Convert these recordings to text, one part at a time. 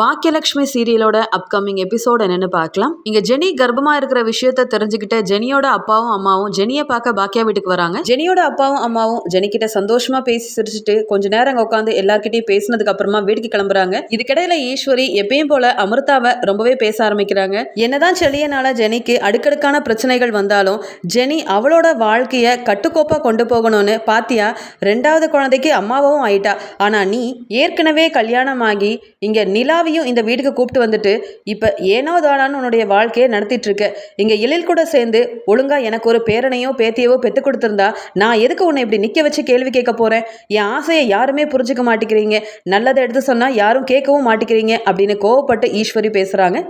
Baakiyalakshmi சீரியலோட upcoming episode என்னன்னு பார்க்கலாம். இங்க ஜெனி கர்ப்பமா இருக்கிற விஷயத்த தெரிஞ்சுக்கிட்ட ஜெனியோட அப்பாவும் அம்மாவும் ஜெனியை பார்க்க பாக்கியா வீட்டுக்கு வராங்க. ஜெனியோட அப்பாவும் அம்மாவும் ஜெனிக்கிட்ட சந்தோஷமா பேசி சிரிச்சுட்டு கொஞ்ச நேரம் அங்க உட்காந்து எல்லார்கிட்டயும் பேசினதுக்கு அப்புறமா வீட்டுக்கு கிளம்புறாங்க. இதுக்கிடையில ஈஸ்வரி எப்பயும் போல அமிர்தாவை ரொம்பவே பேச ஆரம்பிக்கிறாங்க. என்னதான் செளியனால ஜெனிக்கு அடுக்கடுக்கான பிரச்சனைகள் வந்தாலும் ஜெனி அவளோட வாழ்க்கைய கட்டுக்கோப்பா கொண்டு போகணும்னு பாத்தியா ரெண்டாவது குழந்தைக்கு அம்மாவும் ஆயிட்டா. ஆனா நீ ஏற்கனவே கல்யாணமாகி இங்க எல்லாவையும் இந்த வீட்டுக்கு கூப்பிட்டு வந்துட்டு இப்போ ஏனோ தானான்னு உன்னுடைய வாழ்க்கையை நடத்திட்டு இருக்க எழில் கூட சேர்ந்து ஒழுங்காக எனக்கு ஒரு பேரனையோ பேத்தியவோ பெத்து கொடுத்துருந்தா நான் எதுக்கு உன்னை இப்படி நிற்க வச்சு கேள்வி கேட்க போகிறேன் என் ஆசையை யாருமே புரிஞ்சுக்க மாட்டேங்கிறீங்க. நல்லதை எடுத்து சொன்னால் யாரும் கேட்கவும் மாட்டேங்கிறீங்க. அப்படின்னு கோவப்பட்டு ஈஸ்வரி பேசுகிறாங்க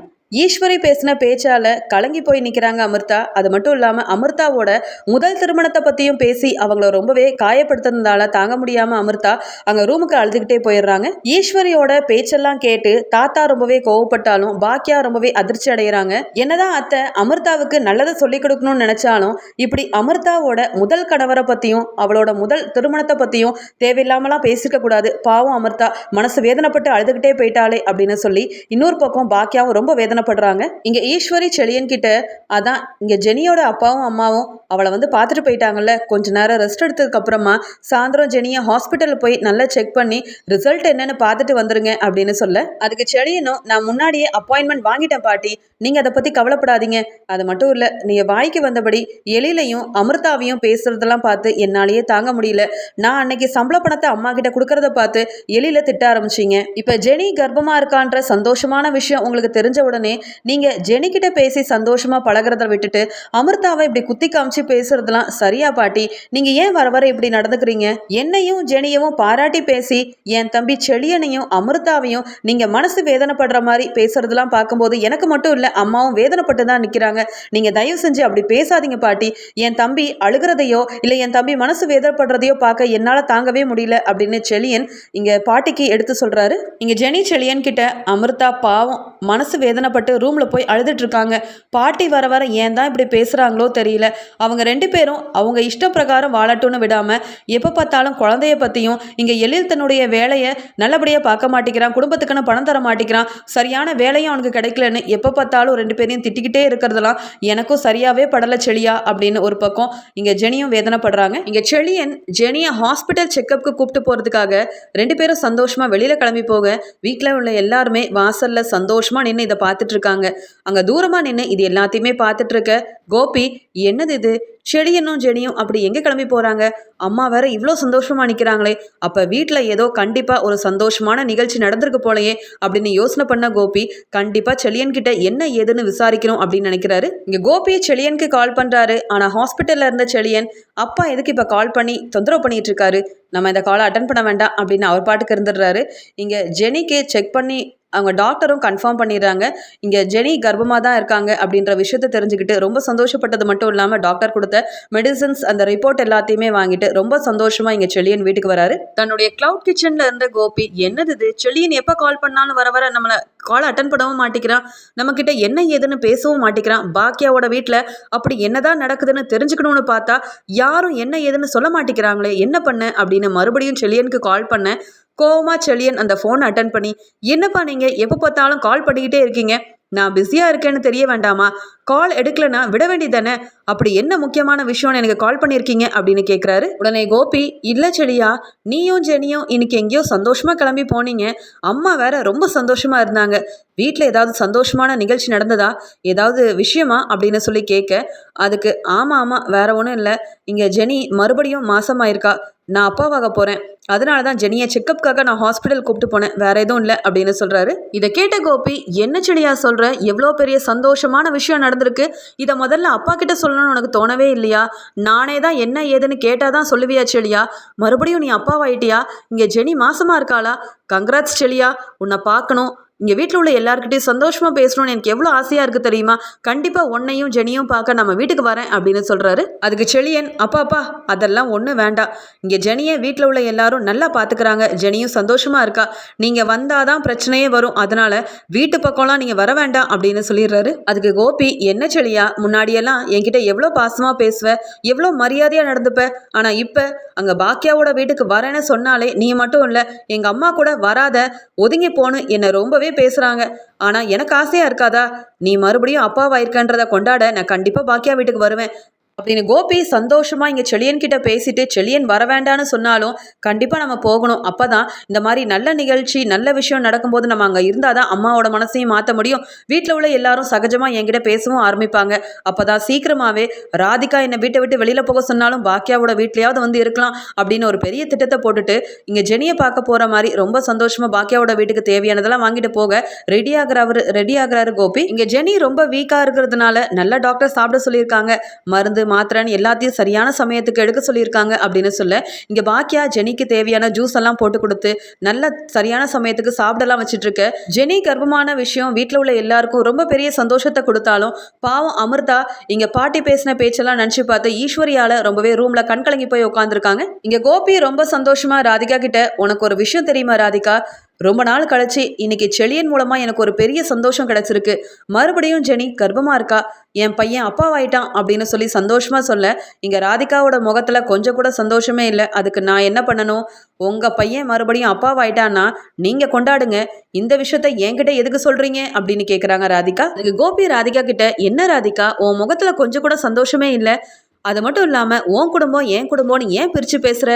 ஈஸ்வரி பேசின பேச்சால கலங்கி போய் நிற்கிறாங்க அமிர்தா. அது மட்டும் இல்லாமல் அமிர்தாவோட முதல் திருமணத்தை பற்றியும் பேசி அவங்கள ரொம்பவே காயப்படுத்தினதால தாங்க முடியாமல் அமிர்தா அங்கே ரூமுக்கு அழுதுகிட்டே போயிடுறாங்க. ஈஸ்வரியோட பேச்செல்லாம் கேட்டு தாத்தா ரொம்பவே கோவப்பட்டாலும் பாக்கியா ரொம்பவே அதிர்ச்சி அடைகிறாங்க என்னதான் அத்தை அமிர்தாவுக்கு நல்லதை சொல்லிக் கொடுக்கணும்னு நினைச்சாலும் இப்படி அமிர்தாவோட முதல் கணவரை பற்றியும் அவளோட முதல் திருமணத்தை பற்றியும் தேவையில்லாமலாம் பேசிக்க கூடாது. பாவம் அமிர்தா மனசு வேதனைப்பட்டு அழுதுகிட்டே போயிட்டாளே அப்படின்னு சொல்லி இன்னொரு பக்கம் பாக்கியாவும் ரொம்ப வேதனை வேதனைப்படுறாங்க இங்க ஈஸ்வரி செழியன் கிட்ட அதான் இங்க ஜெனியோட அப்பாவும் அம்மாவும் அவளை வந்து பார்த்துட்டு போயிட்டாங்கல்ல. கொஞ்ச நேரம் ரெஸ்ட் எடுத்ததுக்கு அப்புறமா சாயந்தரம் ஜெனியை ஹாஸ்பிட்டல் போய் நல்லா செக் பண்ணி ரிசல்ட் என்னன்னு பார்த்துட்டு வந்துருங்க அப்படின்னு சொல்ல. அதுக்கு செழியனும் நான் முன்னாடியே அப்பாயின்மெண்ட் வாங்கிட்டேன் பாட்டி. நீங்க அதை பத்தி கவலைப்படாதீங்க. அது மட்டும் இல்ல நீங்க வாய்க்கு வந்தபடி எழிலையும் அமிர்தாவையும் பேசுறதெல்லாம் பார்த்து என்னாலேயே தாங்க முடியல. நான் அன்னைக்கு சம்பள பணத்தை அம்மா கிட்ட கொடுக்கறத பார்த்து எழில திட்ட ஆரம்பிச்சீங்க. இப்ப ஜெனி கர்ப்பமா இருக்கான்ற சந்தோஷமான விஷயம் உங்களுக்கு தெரிஞ்ச உடனே நீங்க நீங்கள் ஜெனிக்கிட்ட பேசி சந்தோஷமா பழகுறத விட்டுட்டு அமிர்தாவை இப்படி குத்தி காமிச்சு பேசுறதுலாம் சரியா பாட்டி. நீங்க ஏன் வர வர இப்படி நடந்துக்கிறீங்க? என்னையும் ஜெனியவும் பாராட்டி பேசி என் தம்பி செழியனையும் அமிர்தாவையும் நீங்கள் மனசு வேதனைப்படுற மாதிரி பேசுறதுலாம் பார்க்கும்போது எனக்கு மட்டும் இல்ல அம்மாவும் வேதனைப்பட்டு தான் நிக்கிறாங்க. நீங்க தயவு செஞ்சு அப்படி பேசாதீங்க பாட்டி. என் தம்பி அழுகிறதையோ இல்லை என் தம்பி மனசு வேதனைப்படுறதையோ பார்க்க என்னால் தாங்கவே முடியல அப்படின்னு செழியன் இங்கே பாட்டிக்கு எடுத்து சொல்கிறாரு இங்கே ஜெனி செழியன் கிட்ட அமிர்தா பாவம் மனசு வேதனைப்பட்டு ரூமில் போய் அழுதுட்டு இருக்காங்க பாட்டி வர வர ஏன் தான் இப்படி பேசுகிறாங்களோ தெரியல. அவங்க ரெண்டு பேரும் அவங்க இஷ்டப்பிரகாரம் வாழட்டும்னு விடாமல் எப்போ பார்த்தாலும் குழந்தைய பற்றியும் இங்கே எழில் தன்னுடைய வேலையை நல்லபடியாக பார்க்க மாட்டேங்கிறான் குடும்பத்துக்குன்னு பணம் தர மாட்டேங்கிறான். சரியான வேலையும் அவனுக்கு கிடைக்கலன்னு எப்போ பார்த்தாலும் ரெண்டு பேரையும் திட்டிக்கிட்டே இருக்கிறதெல்லாம் எனக்கும் சரியாகவே படலை செழியா அப்படின்னு ஒரு பக்கம் இங்கே ஜெனியும் வேதனைப்படுறாங்க. இங்கே செழியன் ஜெனியை ஹாஸ்பிட்டல் செக்கப்புக்கு கூப்பிட்டு போகிறதுக்காக ரெண்டு பேரும் சந்தோஷமாக வெளியில் கிளம்பி போக வீட்டில் உள்ள எல்லாருமே வாசலில் சந்தோஷமாக நின்று இதை பார்த்து பார்த்துட்டு இருக்காங்க அங்கே தூரமாக நின்று இது எல்லாத்தையுமே பார்த்துட்டு இருக்க கோபி என்னது இது? செடியனும் ஜெனியும் அப்படி எங்கே கிளம்பி போகிறாங்க அம்மா வேற இவ்வளோ சந்தோஷமாக நிற்கிறாங்களே அப்போ வீட்டில் ஏதோ கண்டிப்பாக ஒரு சந்தோஷமான நிகழ்ச்சி நடந்திருக்கு போலயே அப்படின்னு யோசனை பண்ண கோபி கண்டிப்பாக செளியன் கிட்ட என்ன ஏதுன்னு விசாரிக்கணும் அப்படின்னு நினைக்கிறாரு. இங்கே கோபி செழியனுக்கு கால் பண்ணுறாரு ஆனால் ஹாஸ்பிட்டலில் இருந்த செழியன் அப்பா எதுக்கு இப்போ கால் பண்ணி தொந்தரவு பண்ணிட்டு இருக்காரு நம்ம இந்த காலை அட்டன் பண்ண வேண்டாம் அப்படின்னு அவர் பாட்டுக்கு இருந்துடுறாரு. இங்கே ஜெனிக்கு செக் பண்ணி அவங்க டாக்டரும் கன்ஃபார்ம் பண்ணிடுறாங்க. இங்கே ஜெனி கர்ப்பமாக தான் இருக்காங்க அப்படின்ற விஷயத்த தெரிஞ்சுக்கிட்டு ரொம்ப சந்தோஷப்பட்டது மட்டும் இல்லாமல் டாக்டர் கொடுத்த மெடிசன்ஸ் அந்த ரிப்போர்ட் எல்லாத்தையுமே வாங்கிட்டு ரொம்ப சந்தோஷமாக இங்கே செழியன் வீட்டுக்கு வராரு. தன்னுடைய க்ளவுட் கிச்சனில் இருந்த கோபி என்னது இது? செழியன் எப்போ கால் பண்ணாலும் வர வர நம்மளை கால் அட்டன் பண்ணவும் மாட்டேங்கிறான் நம்மக்கிட்ட என்ன ஏதுன்னு பேசவும் மாட்டேங்கிறான் பாக்கியாவோட வீட்டில் அப்படி என்னதான் நடக்குதுன்னு தெரிஞ்சுக்கணும்னு பார்த்தா யாரும் என்ன ஏதுன்னு சொல்ல மாட்டேங்கிறாங்களே என்ன பண்ண? அப்படின்னு மறுபடியும் செழியனுக்கு கால் பண்ண கோவமா செழியன் அந்த ஃபோனை அட்டன் பண்ணி என்னப்பா நீங்கள் எப்போ பார்த்தாலும் கால் பண்ணிக்கிட்டே இருக்கீங்க. நான் பிஸியாக இருக்கேன்னு தெரிய வேண்டாமா? கால் எடுக்கலனா விட வேண்டியதானே அப்படி என்ன முக்கியமான விஷயம்னு எனக்கு கால் பண்ணியிருக்கீங்க அப்படின்னு கேட்குறாரு உடனே கோபி இல்லை செடியா நீயும் ஜெனியும் இன்னைக்கு எங்கேயோ சந்தோஷமாக கிளம்பி போனீங்க. அம்மா வேற ரொம்ப சந்தோஷமாக இருந்தாங்க. வீட்டில் ஏதாவது சந்தோஷமான நிகழ்ச்சி நடந்ததா? ஏதாவது விஷயமா? அப்படின்னு சொல்லி கேட்க அதுக்கு ஆமாம் ஆமாம் வேற ஒன்றும் இல்லை. இங்கே ஜெனி மறுபடியும் மாசமாயிருக்கா. நான் அப்பாவாக போகிறேன் அதனால தான் ஜெனியை செக்கப்காக நான் ஹாஸ்பிட்டல் கூப்பிட்டு போனேன். வேற எதுவும் இல்லை. அப்படின்னு சொல்கிறாரு இதை கேட்ட கோபி என்ன செடியா சொல்கிற எவ்வளோ பெரிய சந்தோஷமான விஷயம் நடந்திருக்கு. இதை முதல்ல அப்பா கிட்ட சொல்லணும்னு உனக்கு தோணவே இல்லையா? நானே தான் என்ன ஏதுன்னு கேட்டால் தான் சொல்லுவியா செளியா மறுபடியும் நீ அப்பாவாயிட்டியா? இங்கே ஜெனி மாசமாக இருக்காளா? கங்க்ராட்ஸ் செளியா உன்னை பார்க்கணும். இங்கே வீட்டில் உள்ள எல்லாருக்கிட்டையும் சந்தோஷமாக பேசணும்னு எனக்கு எவ்வளோ ஆசையாக இருக்குது தெரியுமா? கண்டிப்பாக உன்னையும் ஜெனியும் பார்க்க நம்ம வீட்டுக்கு வரேன் அப்படின்னு சொல்கிறாரு அதுக்கு செழியன் அப்பா அப்பா அதெல்லாம் ஒன்றும் வேண்டாம். இங்கே ஜெனியை வீட்டில் உள்ள எல்லாரும் நல்லா பார்த்துக்கிறாங்க ஜெனியும் சந்தோஷமாக இருக்கா? நீங்கள் வந்தால் தான் பிரச்சனையே வரும். அதனால் வீட்டு பக்கம்லாம் நீங்கள் வர வேண்டாம் அப்படின்னு சொல்லிடுறாரு. அதுக்கு கோபி என்ன செழியா? முன்னாடியெல்லாம் என்கிட்ட எவ்வளோ பாசமாக பேசுவேன் எவ்வளோ மரியாதையாக நடந்துப்ப? ஆனால் இப்போ அங்கே பாக்கியாவோட வீட்டுக்கு வரேன்னு சொன்னாலே நீ மட்டும் இல்லை எங்கள் அம்மா கூட வராத ஒதுங்கி போன்னு என்னை ரொம்பவே பேசுகிறாங்க ஆனால் எனக்கு ஆசையாக இருக்காதா? நீ மறுபடியும் அப்பாவாயிருக்கன்றதை கொண்டாட நான் கண்டிப்பாக பாக்கியா வீட்டுக்கு வருவேன். அப்படின்னு கோபி சந்தோஷமா இங்க செழியன் கிட்ட பேசிட்டு செழியன் வர வேண்டான்னு சொன்னாலும் கண்டிப்பா நம்ம போகணும். அப்பதான் இந்த மாதிரி நல்ல நிகழ்ச்சி நல்ல விஷயம் நடக்கும்போது நம்ம அங்க இருந்தாதான் அம்மாவோட மனசையும் மாத்த முடியும். வீட்டில் உள்ள எல்லாரும் சகஜமா என்கிட்ட பேசவும் ஆரம்பிப்பாங்க. அப்பதான் சீக்கிரமாவே ராதிகா என்னை வீட்டை விட்டு வெளியில போக சொன்னாலும் பாக்கியாவோட வீட்லயாவது வந்து இருக்கலாம் அப்படின்னு ஒரு பெரிய திட்டத்தை போட்டுட்டு இங்க ஜெனியை பார்க்க போற மாதிரி ரொம்ப சந்தோஷமா பாக்கியாவோட வீட்டுக்கு தேவையானதெல்லாம் வாங்கிட்டு போக ரெடி ஆகுறவர் ரெடி ஆகிறாரு கோபி. இங்க ஜெனி ரொம்ப வீக்கா இருக்கிறதுனால நல்ல டாக்டர் சாப்பிட சொல்லியிருக்காங்க. மருந்து மாத்திரைன்னு எல்லாத்தையும் சரியான சமயத்துக்கு எடுக்க சொல்லியிருக்காங்க அப்படின்னு சொல்ல இங்கே பாக்கியா ஜெனிக்கு தேவையான ஜூஸ் எல்லாம் போட்டு கொடுத்து நல்ல சரியான சமயத்துக்கு சாப்பிடலாம் வச்சுட்டு இருக்க ஜெனி கர்ப்பமான விஷயம் வீட்டில் உள்ள எல்லாருக்கும் ரொம்ப பெரிய சந்தோஷத்தை கொடுத்தாலும் பாவம் அமிர்தா இங்கே பாட்டி பேசின பேச்செல்லாம் நினச்சி பார்த்து ஈஸ்வரியால் ரொம்பவே ரூமில் கண் கலங்கி போய் உட்காந்துருக்காங்க இங்கே கோபி ரொம்ப சந்தோஷமாக ராதிகா கிட்ட உனக்கு ஒரு விஷயம் தெரியுமா ராதிகா? ரொம்ப நாள் கழிச்சு இன்னைக்கு செழியன் மூலமா எனக்கு ஒரு பெரிய சந்தோஷம் கிடைச்சிருக்கு. மறுபடியும் ஜெனி கர்ப்பமா இருக்கா? என் பையன் அப்பாவாயிட்டான் அப்படின்னு சொல்லி சந்தோஷமா சொல்ல இங்க ராதிகாவோட முகத்துல கொஞ்சம் கூட சந்தோஷமே இல்லை. அதுக்கு நான் என்ன பண்ணணும்? உங்க பையன் மறுபடியும் அப்பாவாயிட்டான்னா நீங்க கொண்டாடுங்க. இந்த விஷயத்த என்கிட்ட எதுக்கு சொல்றீங்க? அப்படின்னு கேக்குறாங்க ராதிகா. அதுக்கு கோபி ராதிகா கிட்ட என்ன ராதிகா? உன் முகத்துல கொஞ்சம் கூட சந்தோஷமே இல்லை. அது மட்டும் இல்லாமல் உன் குடும்பம் என் குடும்பம்னு ஏன் பிரித்து பேசுகிற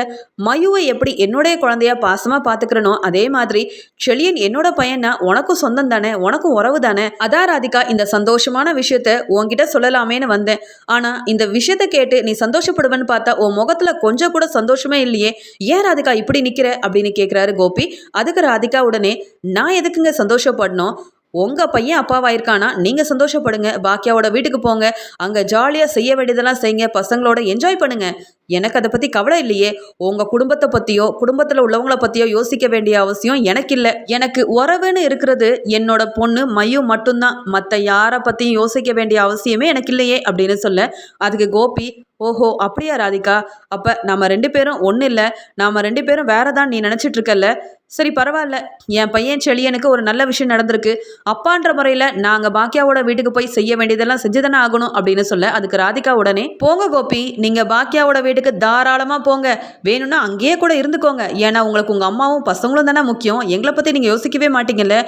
மயுவை எப்படி என்னுடைய குழந்தையா பாசமாக பார்த்துக்கிறனோ அதே மாதிரி செழியன் என்னோட பையனா உனக்கும் சொந்தம் தானே உனக்கும் உறவு தானே? அதான் ராதிகா இந்த சந்தோஷமான விஷயத்த உன்கிட்ட சொல்லலாமேன்னு வந்தேன். ஆனால் இந்த விஷயத்த கேட்டு நீ சந்தோஷப்படுவேன்னு பார்த்தா உன் முகத்தில் கொஞ்சம் கூட சந்தோஷமே இல்லையே. ஏன் ராதிகா இப்படி நிற்கிற அப்படின்னு கேட்குறாரு கோபி. அதுக்கு ராதிகா உடனே நான் எதுக்குங்க சந்தோஷப்படணும்? உங்கள் பையன் அப்பாவாயிருக்கானா? நீங்கள் சந்தோஷப்படுங்க. பாக்கியாவோட வீட்டுக்கு போங்க. அங்கே ஜாலியாக செய்ய வேண்டியதெல்லாம் செய்யுங்க பசங்களோட என்ஜாய் பண்ணுங்க. எனக்கு அதை பற்றி கவலை இல்லையே. உங்கள் குடும்பத்தை பற்றியோ குடும்பத்தில் உள்ளவங்கள பற்றியோ யோசிக்க வேண்டிய அவசியம் எனக்கு இல்லை எனக்கு உறவுன்னு இருக்கிறது என்னோட பொண்ணு மயு மட்டும்தான். மற்ற யாரை பற்றியும் யோசிக்க வேண்டிய அவசியமே எனக்கு இல்லையே அப்படின்னு சொல்ல அதுக்கு கோபி ஓஹோ அப்படியா ராதிகா? அப்போ நம்ம ரெண்டு பேரும் ஒன்றும் இல்லை. நாம் ரெண்டு பேரும் வேற தான் நீ நினச்சிட்டு இருக்கல்ல? சரி பரவாயில்ல. என் பையன் செழியனுக்கு ஒரு நல்ல விஷயம் நடந்திருக்கு. அப்பான்ற முறையில் நாங்கள் பாக்கியாவோட வீட்டுக்கு போய் செய்ய வேண்டியதெல்லாம் செஞ்சுதானே ஆகணும் அப்படின்னு சொல்ல அதுக்கு ராதிகா உடனே போங்க கோபி நீங்கள் பாக்கியாவோட வீட்டுக்கு தாராளமாக போங்க. வேணும்னா அங்கேயே கூட இருந்துக்கோங்க. ஏன்னா உங்களுக்கு உங்கள் அம்மாவும் பசங்களும் தானே முக்கியம். எங்களை பற்றி நீங்கள் யோசிக்கவே மாட்டீங்கல்ல.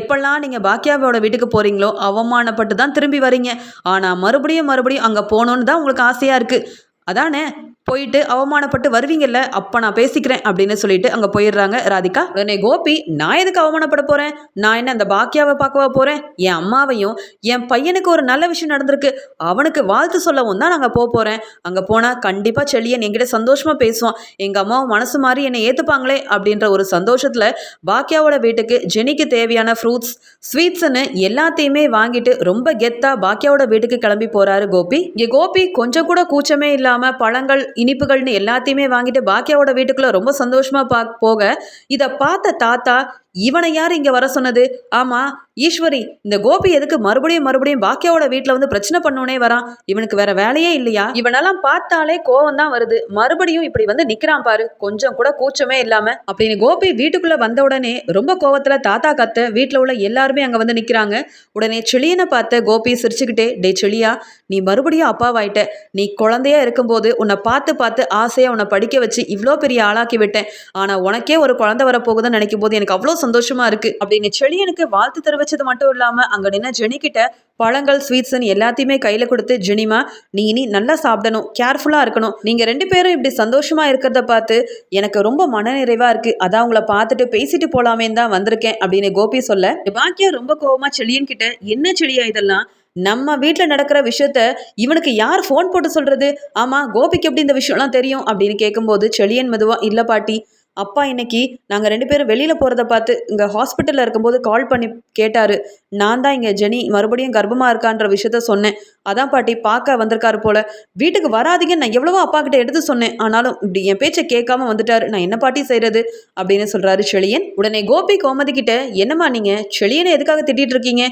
எப்பெல்லாம் நீங்கள் பாக்கியாவோட வீட்டுக்கு போகிறீங்களோ அவமானப்பட்டு தான் திரும்பி வரீங்க. ஆனால் மறுபடியும் மறுபடியும் அங்கே போகணுன்னு தான் உங்களுக்கு ஆசையாக இருக்குது அதானே? போயிட்டு அவமானப்பட்டு வருவீங்கல்ல அப்போ நான் பேசிக்கிறேன் அப்படின்னு சொல்லிட்டு அங்கே போயிடுறாங்க ராதிகா. உடனே கோபி நான் எதுக்கு அவமானப்பட போகிறேன் நான் என்ன அந்த பாக்கியாவை பார்க்கவா போகிறேன் என் அம்மாவையும் என் பையனுக்கு ஒரு நல்ல விஷயம் நடந்திருக்கு. அவனுக்கு வாழ்த்து சொல்லவும் தான் நாங்கள் போக போகிறேன் அங்கே போனால் கண்டிப்பாக செளியன் என்கிட்ட சந்தோஷமாக பேசுவான். எங்கள் அம்மாவும் மனசு மாதிரி என்னை ஏற்றுப்பாங்களே அப்படின்ற ஒரு சந்தோஷத்தில் பாக்கியாவோட வீட்டுக்கு ஜெனிக்கு தேவையான ஃப்ரூட்ஸ் ஸ்வீட்ஸ்னு எல்லாத்தையுமே வாங்கிட்டு ரொம்ப கெத்தா பாக்கியாவோட வீட்டுக்கு கிளம்பி போறாரு கோபி. இங்கே கோபி கொஞ்சம் கூட கூச்சமே இல்லாம பழங்கள் இனிப்புகள்னு எல்லாத்தையுமே வாங்கிட்டு பாக்கியாவோட வீட்டுக்குள்ள ரொம்ப சந்தோஷமா பா போக இதை பார்த்த தாத்தா இவனை யார் இங்க வர சொன்னது? ஆமா ஈஸ்வரி இந்த கோபி எதுக்கு மறுபடியும் மறுபடியும் பாக்கியாவோட வீட்டில் வந்து பிரச்சனை பண்ணுனே வரான்? இவனுக்கு வேற வேலையே இல்லையா? இவனெல்லாம் பார்த்தாலே கோவம் தான் வருது. மறுபடியும் இப்படி வந்து நிக்கிறான் பாரு. கொஞ்சம் கூட கூச்சமே இல்லாம. அப்படின்னு கோபி வீட்டுக்குள்ள வந்த உடனே ரொம்ப கோவத்துல தாத்தா கத்த வீட்டில் உள்ள எல்லாருமே அங்க வந்து நிக்கிறாங்க. உடனே செளியனை பார்த்த கோபி சிரிச்சுக்கிட்டே டே செளியா நீ மறுபடியும் அப்பாவாயிட்ட. நீ குழந்தையா இருக்கும்போது உன்னை பார்த்து பார்த்து ஆசையா உன்னை படிக்க வச்சு இவ்வளோ பெரிய ஆளாக்கி விட்டேன். ஆனா உனக்கே ஒரு குழந்தை வரப்போகுதுன்னு நினைக்கும் போது எனக்கு அவ்வளோ சந்தோஷமா இருக்கு. அப்படின்னு செளியனுக்கு வாழ்த்து தெரிவிச்சது மட்டும் இல்லாம அங்க நின்ன ஜெனி கிட்ட பழங்கள் ஸ்வீட்ஸ்ன்னு எல்லாத்தையுமே கையில கொடுத்து ஜெனிமா நீ இனி நல்லா சாப்பிடணும் கேர்ஃபுல்லா இருக்கணும். நீங்க ரெண்டு பேரும் இப்படி சந்தோஷமா இருக்கிறத பார்த்து எனக்கு ரொம்ப மனநிறைவா இருக்கு. அதான் உங்களை பார்த்துட்டு பேசிட்டு போலாமே தான் வந்திருக்கேன் அப்படின்னு கோபி சொல்ல. பாக்கியா ரொம்ப கோபமா செளியன் கிட்ட என்ன செளியா இதெல்லாம்? நம்ம வீட்டில் நடக்கிற விஷயத்த இவனுக்கு யார் ஃபோன் போட்டு சொல்றது? ஆமா கோபிக்கு எப்படி இந்த விஷயம்லாம் தெரியும்? அப்படின்னு கேட்கும்போது செளியன் மெதுவா இல்ல பாட்டி அப்பா இன்னைக்கு நாங்கள் ரெண்டு பேரும் வெளியில் போகிறத பார்த்து இங்கே ஹாஸ்பிட்டலில் இருக்கும்போது கால் பண்ணி கேட்டார். நான் தான் இங்கே ஜெனி மறுபடியும் கர்ப்பமாக இருக்கான்ற விஷயத்த சொன்னேன். அதான் பாட்டி பார்க்க வந்திருக்காரு போல். வீட்டுக்கு வராதீங்க நான் எவ்வளவோ அப்பா கிட்ட எடுத்து சொன்னேன். ஆனாலும் இப்படி என் பேச்சை கேட்காம வந்துட்டார். நான் என்ன பாட்டி செய்கிறது அப்படின்னு சொல்கிறாரு செழியன். உடனே கோபி கோமதி கிட்ட என்னம்மா நீங்கள் செழியனை எதுக்காக திட்டிகிட்டு இருக்கீங்க?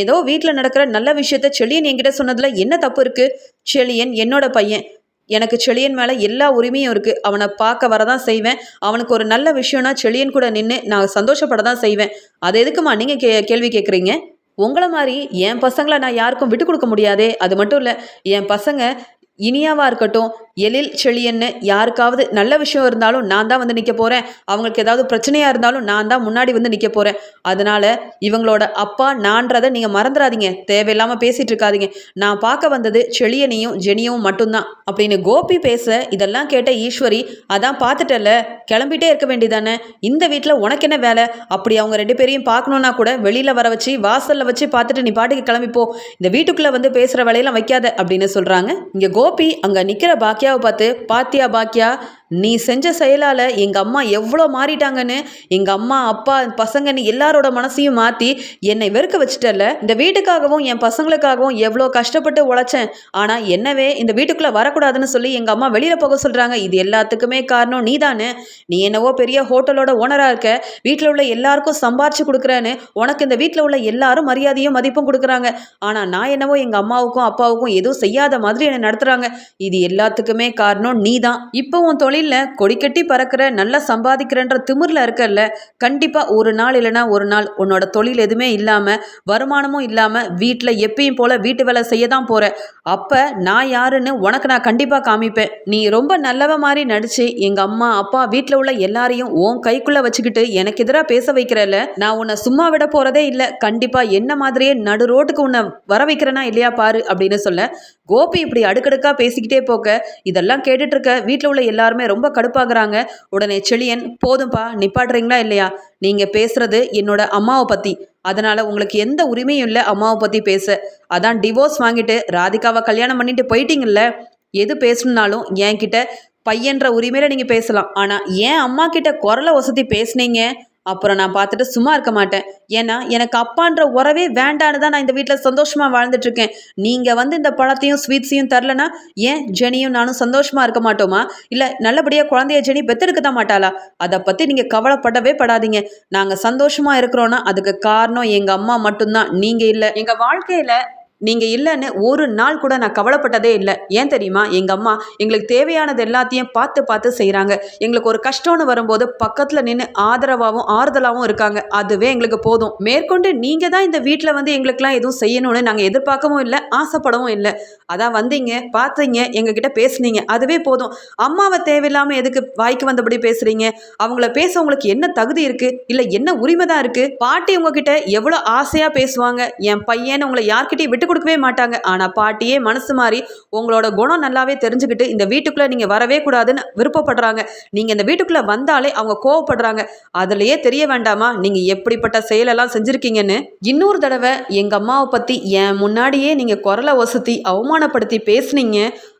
ஏதோ வீட்டில் நடக்கிற நல்ல விஷயத்த செழியன் என்கிட்ட சொன்னதில் என்ன தப்பு இருக்குது செழியன் என்னோட பையன். எனக்கு செழியன் மேலே எல்லா உரிமையும் இருக்குது அவனை பார்க்க வரதான் செய்வேன். அவனுக்கு ஒரு நல்ல விஷயம்னா செழியன் கூட நின்று நான் சந்தோஷப்பட தான் செய்வேன். அது எதுக்குமா நீங்கள் கே கேள்வி கேட்குறீங்க உங்களை மாதிரி என் பசங்களை நான் யாருக்கும் விட்டு கொடுக்க முடியாதே. அது மட்டும் இல்லை என் பசங்க இனியாவாக இருக்கட்டும் எழில் செழியன்னு யாருக்காவது நல்ல விஷயம் இருந்தாலும் நான் தான் வந்து நிற்க போகிறேன் அவங்களுக்கு ஏதாவது பிரச்சனையாக இருந்தாலும் நான் தான் முன்னாடி வந்து நிற்க போகிறேன் அதனால் இவங்களோட அப்பா நான்றதை நீங்கள் மறந்துடாதீங்க தேவையில்லாமல் பேசிகிட்டு இருக்காதீங்க. நான் பார்க்க வந்தது செழியனையும் ஜெனியும் மட்டும்தான். அப்படின்னு கோபி பேச இதெல்லாம் கேட்ட ஈஸ்வரி அதான் பார்த்துட்டல கிளம்பிட்டே இருக்க வேண்டியதானே? இந்த வீட்டில் உனக்கு என்ன வேலை? அப்படி அவங்க ரெண்டு பேரையும் பார்க்கணுன்னா கூட வெளியில் வர வச்சு வாசலில் வச்சு பார்த்துட்டு நீ பாட்டுக்கு கிளம்பிப்போ இந்த வீட்டுக்குள்ளே வந்து பேசுகிற வேலையெல்லாம் வைக்காத அப்படின்னு சொல்கிறாங்க இங்கே கோபி அங்கே நிற்கிற பாக்கியாவை பார்த்து பாத்தியா பாக்கியா நீ செஞ்ச செயலால் எங்கள் அம்மா எவ்வளோ மாறிட்டாங்கன்னு எங்கள் அம்மா அப்பா பசங்கன்னு எல்லாரோட மனசையும் மாற்றி என்னை வெறுக்க வச்சுட்டல இந்த வீட்டுக்காகவும் என் பசங்களுக்காகவும் எவ்வளோ கஷ்டப்பட்டு உழைச்சேன். ஆனால் என்னவே இந்த வீட்டுக்குள்ளே வரக்கூடாதுன்னு சொல்லி எங்கள் அம்மா வெளியில் போக சொல்கிறாங்க இது எல்லாத்துக்குமே காரணம் நீ தானே நீ என்னவோ பெரிய ஹோட்டலோட ஓனராக இருக்க. வீட்டில் உள்ள எல்லாருக்கும் சம்பாரிச்சு கொடுக்குறேன்னு உனக்கு இந்த வீட்டில் உள்ள எல்லாரும் மரியாதையும் மதிப்பும் கொடுக்குறாங்க. ஆனால் நான் என்னவோ எங்கள் அம்மாவுக்கும் அப்பாவுக்கும் எதுவும் செய்யாத மாதிரி என்னை நடத்துகிறாங்க இது எல்லாத்துக்குமே காரணம் நீ தான் இப்போ உன் தொழிலில் கொடிக்கட்டி பறக்கிற நல்லா சம்பாதிக்கிறன்ற திமிரில் இருக்கல்ல கண்டிப்பாக ஒரு நாள் இல்லைனா ஒரு நாள் உன்னோட தொழில் எதுவுமே இல்லாமல் வருமானமும் இல்லாமல் வீட்டில் எப்பயும் போல் வீட்டு வேலை செய்ய தான் போகிற அப்போ நான் யாருன்னு உனக்கு நான் கண்டிப்பாக காமிப்பேன். நீ ரொம்ப நல்லவ மாதிரி நடித்து எங்கள் அம்மா அப்பா வீட்டில் உள்ள எல்லாரையும் உன் கைக்குள்ளே வச்சுக்கிட்டு எனக்கு எதிராக பேச வைக்கிறல்ல நான் உன்னை சும்மா விட போகிறதே இல்லை. கண்டிப்பாக என்ன மாதிரியே நடு ரோட்டுக்கு உன்னை வர வைக்கிறேனா இல்லையா பாரு அப்படின்னு சொல்ல கோபி இப்படி அடுக்கடுக்காக பேசிக்கிட்டே போக இதெல்லாம் கேட்டுட்டு இருக்க வீட்டில் உள்ள எல்லாருமே ரொம்ப கடுப்பாகிறாங்க. உடனே செழியன் போதும்பா நிப்பாட்டுறீங்களா இல்லையா? நீங்கள் பேசுறது என்னோட அம்மாவை பற்றி அதனால் உங்களுக்கு எந்த உரிமையும் இல்லை அம்மாவை பற்றி பேச. அதான் டிவோர்ஸ் வாங்கிட்டு ராதிகாவை கல்யாணம் பண்ணிட்டு போயிட்டீங்கல்ல? எது பேசணுன்னாலும் என்கிட்ட பையன்ற உரிமையில நீங்கள் பேசலாம். ஆனால் ஏன் அம்மா கிட்ட குரலை வசதி பேசுனீங்க? அப்புறம் நான் பார்த்துட்டு சும்மா இருக்க மாட்டேன். ஏன்னா எனக்கு அப்பான்ற உறவே வேண்டான்னு தான் நான் இந்த வீட்டில் சந்தோஷமாக வாழ்ந்துட்டு இருக்கேன். நீங்கள் வந்து இந்த பழத்தையும் ஸ்வீட்ஸையும் தரலனா ஏன் ஜெனியும் நானும் சந்தோஷமாக இருக்க மாட்டோமா? இல்லை நல்லபடியாக குழந்தைய ஜெனி பெத்தெடுக்க தான் மாட்டாளா? அதை பற்றி நீங்கள் கவலைப்படவே படாதீங்க. நாங்கள் சந்தோஷமாக இருக்கிறோன்னா அதுக்கு காரணம் எங்கள் அம்மா மட்டும்தான். நீங்கள் இல்லை. எங்கள் வாழ்க்கையில் நீங்கள் இல்லைன்னு ஒரு நாள் கூட நான் கவலைப்பட்டதே இல்லை. ஏன் தெரியுமா? எங்கள் அம்மா எங்களுக்கு தேவையானது எல்லாத்தையும் பார்த்து பார்த்து செய்கிறாங்க எங்களுக்கு ஒரு கஷ்டம்னு வரும்போது பக்கத்தில் நின்று ஆதரவாகவும் ஆறுதலாகவும் இருக்காங்க. அதுவே எங்களுக்கு போதும். மேற்கொண்டு நீங்கள் தான் இந்த வீட்டில் வந்து எங்களுக்கெல்லாம் எதுவும் செய்யணும்னு நாங்கள் எதிர்பார்க்கவும் இல்லை ஆசைப்படவும் இல்லை. அதான் வந்தீங்க பார்த்தீங்க எங்ககிட்ட பேசுனீங்க. அதுவே போதும். அம்மாவை தேவையில்லாமல் எதுக்கு வாய்க்கு வந்தபடி பேசுகிறீங்க அவங்கள பேச உங்களுக்கு என்ன தகுதி இருக்குது இல்லை என்ன உரிமை தான் இருக்குது பாட்டி உங்ககிட்ட எவ்வளோ ஆசையாக பேசுவாங்க? என் பையன் உங்களை யார்கிட்டயும் விட்டு கொடுக்கவே மாட்டாங்க. ஆனால் பாட்டியே மனசு மாறி உங்களோட குணம் நல்லாவே தெரிஞ்சுக்கிட்டு இந்த வீட்டுக்குள்ளே நீங்கள் வரவே கூடாதுன்னு விருப்பப்படுறாங்க. நீங்கள் இந்த வீட்டுக்குள்ளே வந்தாலே அவங்க கோவப்படுறாங்க. அதுலேயே தெரிய வேண்டாமா? நீங்கள் எப்படிப்பட்ட செயலெல்லாம் செஞ்சுருக்கீங்கன்னு? இன்னொரு தடவை எங்கள் அம்மாவை பற்றி என் முன்னாடியே நீங்கள் குரலை வசதி அவமானப்படுத்தி பேசுனீங்க.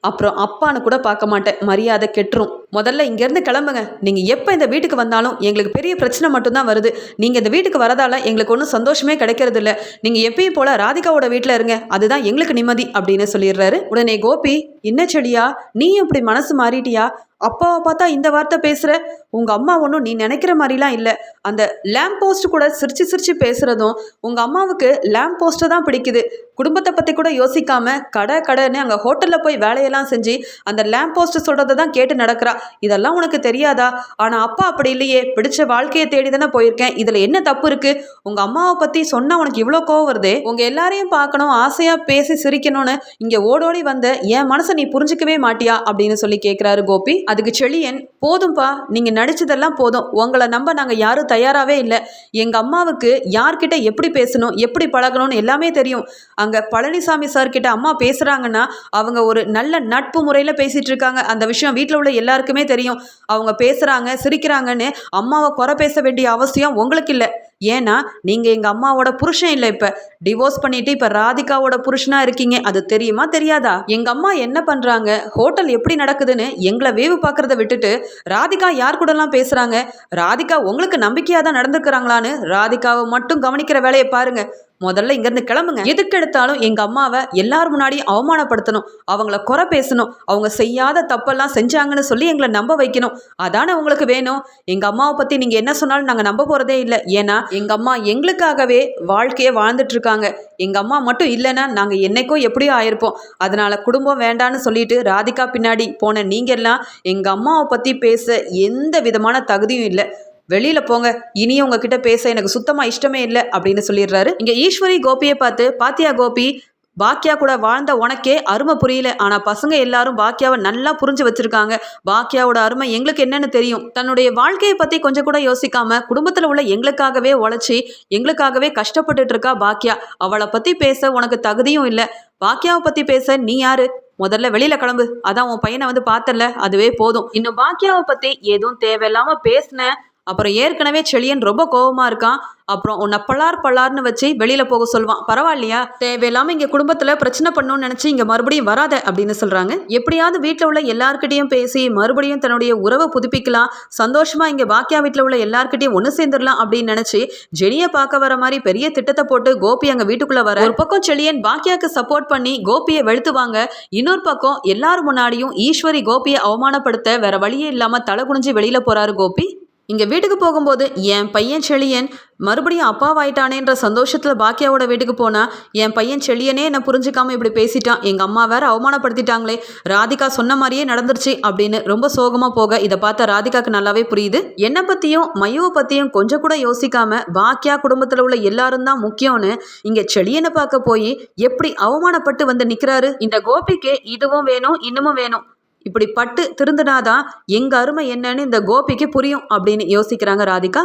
அப்புறம் அப்பான்னு கூட பார்க்க மாட்டேன். மரியாதை கெட்டுரும். முதல்ல இங்கேருந்து கிளம்புங்க. நீங்கள் எப்போ இந்த வீட்டுக்கு வந்தாலும் எங்களுக்கு பெரிய பிரச்சனை மட்டும்தான் வருது. நீங்கள் இந்த வீட்டுக்கு வரதால எங்களுக்கு ஒன்றும் சந்தோஷமே கிடைக்கிறது இல்லை நீங்கள் எப்பயும் போல ராதிகாவோட வீட்டில் இருங்க. அதுதான் எங்களுக்கு நிம்மதி அப்படின்னு சொல்லிடுறாரு. உடனே கோபி என்ன செடியா? நீ இப்படி மனசு மாறிட்டியா? அப்பாவை பார்த்தா இந்த வார்த்தை பேசுகிற உங்கள் அம்மா ஒன்றும் நீ நினைக்கிற மாதிரிலாம் இல்லை. அந்த லேம்ப் போஸ்ட் கூட சிரிச்சு சிரிச்சு பேசுகிறதும் உங்கள் அம்மாவுக்கு லேம்ப் போஸ்ட்டை தான் பிடிக்குது. குடும்பத்தை பற்றி கூட யோசிக்காமல் கடை கடைன்னு அங்கே ஹோட்டலில் போய் வேலையெல்லாம் செஞ்சு அந்த லேம்ப் போஸ்ட் சொல்கிறத தான் கேட்டு நடக்கிறா. இதெல்லாம் உனக்கு தெரியாதா? ஆனால் அப்பா அப்படி இல்லையே. பிடிச்ச வாழ்க்கையை தேடி தானே போயிருக்கேன். இதில் என்ன தப்பு இருக்குது உங்கள் அம்மாவை பற்றி சொன்னால் உனக்கு இவ்வளோ கோவம் வருது. உங்கள் எல்லாரையும் பார்க்கணும் ஆசையாக பேசி சிரிக்கணும்னு இங்கே ஓடோடி வந்த என் மனசை நீ புரிஞ்சிக்கவே மாட்டியா? அப்படின்னு சொல்லி கேட்குறாரு கோபி. அதுக்கு செழியன் போதும்பா நீங்கள் நடிச்சதெல்லாம் போதும். உங்களை நம்ப நாங்கள் யாரும் தயாராகவே இல்லை. எங்கள் அம்மாவுக்கு யார்கிட்ட எப்படி பேசணும் எப்படி பழகணும்னு எல்லாமே தெரியும். அங்கே பழனிசாமி சார்கிட்ட அம்மா பேசுகிறாங்கன்னா அவங்க ஒரு நல்ல நட்பு முறையில் பேசிகிட்டு இருக்காங்க. அந்த விஷயம் வீட்டில் உள்ள எல்லாருக்குமே தெரியும். அவங்க பேசுகிறாங்க சிரிக்கிறாங்கன்னு அம்மாவை குறை பேச வேண்டிய அவசியம் உங்களுக்கு இல்லை ஏன்னா நீங்கள் எங்கள் அம்மாவோட புருஷன் இல்லை இப்போ. டிவோர்ஸ் பண்ணிட்டு இப்போ ராதிகாவோட புருஷனாக இருக்கீங்க. அது தெரியுமா தெரியாதா? எங்கள் அம்மா என்ன பண்ணுறாங்க ஹோட்டல் எப்படி நடக்குதுன்னு எங்களை வேவு பார்க்குறத விட்டுட்டு ராதிகா யார் கூடலாம் பேசுகிறாங்க ராதிகா உங்களுக்கு நம்பிக்கையாக தான் நடந்துக்கிறாங்களான்னு ராதிகாவை மட்டும் கவனிக்கிற வேலையை பாருங்க. முதல்ல இங்கேருந்து கிளம்புங்க. எதுக்கு எடுத்தாலும் எங்கள் அம்மாவை எல்லார் முன்னாடியும் அவமானப்படுத்தணும். அவங்கள குறை பேசணும். அவங்க செய்யாத தப்பெல்லாம் செஞ்சாங்கன்னு சொல்லி எங்களை நம்ப வைக்கணும். அதானே உங்களுக்கு வேணும்? எங்கள் அம்மாவை பற்றி நீங்கள் என்ன சொன்னாலும் நாங்கள் நம்ப போகிறதே இல்லை. ஏன்னா எங்கள் அம்மா எங்களுக்காகவே வாழ்க்கையை வாழ்ந்துட்டு இருக்காங்க எங்கள் அம்மா மட்டும் இல்லைன்னா நாங்கள் என்னைக்கோ எப்படியோ ஆயிருப்போம். அதனால் குடும்பம் வேண்டான்னு சொல்லிட்டு ராதிகா பின்னாடி போன நீங்கெல்லாம் எங்கள் அம்மாவை பற்றி பேச எந்த விதமான தகுதியும் இல்லை. வெளியில போங்க. இனி உங்ககிட்ட பேச எனக்கு சுத்தமா இஷ்டமே இல்லை அப்படின்னு சொல்லிடுறாரு. இங்க ஈஸ்வரி கோபியை பார்த்து பாத்தியா கோபி பாக்கியா கூட வாழ்ந்த உனக்கே அருமை புரியல. ஆனா பசங்க எல்லாரும் பாக்கியாவை நல்லா புரிஞ்சு வச்சிருக்காங்க. பாக்கியாவோட அருமை எங்களுக்கு என்னன்னு தெரியும். தன்னுடைய வாழ்க்கையை பத்தி கொஞ்சம் கூட யோசிக்காம குடும்பத்துல உள்ள எங்களுக்காகவே உழைச்சி எங்களுக்காகவே கஷ்டப்பட்டுட்டு இருக்கா பாக்கியா அவளை பத்தி பேச உனக்கு தகுதியும் இல்லை. பாக்கியாவை பத்தி பேச நீ யாரு? முதல்ல வெளியில கிளம்பு. அதான் உன் பையனை வந்து பார்த்தல அதுவே போதும். இன்னும் பாக்கியாவை பத்தி எதுவும் தேவையில்லாம பேசின அப்புறம் ஏற்கனவே செழியன் ரொம்ப கோவமா இருக்கான். அப்புறம் உன்னை பள்ளார் பல்லார்னு வச்சு வெளியில போக சொல்வான் பரவாயில்லையா? தேவையில்லாம இங்க குடும்பத்துல பிரச்சனை பண்ணணும்னு நினைச்சு இங்க மறுபடியும் வராத அப்படின்னு சொல்றாங்க. எப்படியாவது வீட்டில் உள்ள எல்லாருக்கிட்டையும் பேசி மறுபடியும் தன்னுடைய உறவை புதுப்பிக்கலாம். சந்தோஷமா இங்க பாக்கியா வீட்டில் உள்ள எல்லாருக்கிட்டையும் ஒன்று சேர்ந்துடலாம் அப்படின்னு நினைச்சு ஜெனியை பார்க்க வர மாதிரி பெரிய திட்டத்தை போட்டு கோபி அங்க வீட்டுக்குள்ள வர. ஒரு பக்கம் செழியன் பாக்கியாக்கு சப்போர்ட் பண்ணி கோபியை வெளுத்துவாங்க. இன்னொரு பக்கம் எல்லாரும் முன்னாடியும் ஈஸ்வரி கோபியை அவமானப்படுத்த வேற வழியே இல்லாம தலை குனிஞ்சு வெளியில போறாரு கோபி. இங்கே வீட்டுக்கு போகும்போது என் பையன் செழியன் மறுபடியும் அப்பாவாயிட்டானேன்ற சந்தோஷத்தில் பாக்கியாவோட வீட்டுக்கு போனால் என் பையன் செழியனே என்னை புரிஞ்சிக்காமல் இப்படி பேசிட்டான். எங்கள் அம்மா வேற அவமானப்படுத்திட்டாங்களே. ராதிகா சொன்ன மாதிரியே நடந்துருச்சு அப்படின்னு ரொம்ப சோகமாக போக இதை பார்த்த ராதிகாக்கு நல்லாவே புரியுது. என்னை பற்றியும் மயுவை பற்றியும் கொஞ்சம் கூட யோசிக்காம பாக்கியா குடும்பத்தில் உள்ள எல்லாரும் தான் முக்கியம்னு இங்கே செழியனை பார்க்க போய் எப்படி அவமானப்பட்டு வந்து நிற்கிறாரு இந்த கோபிக்கு இதுவும் வேணும் இன்னமும் வேணும். இப்படி பட்டு திருந்தினாதான் எங்க அருமை என்னன்னு இந்த கோபிக்கு புரியும் அப்படின்னு யோசிக்கிறாங்க ராதிகா.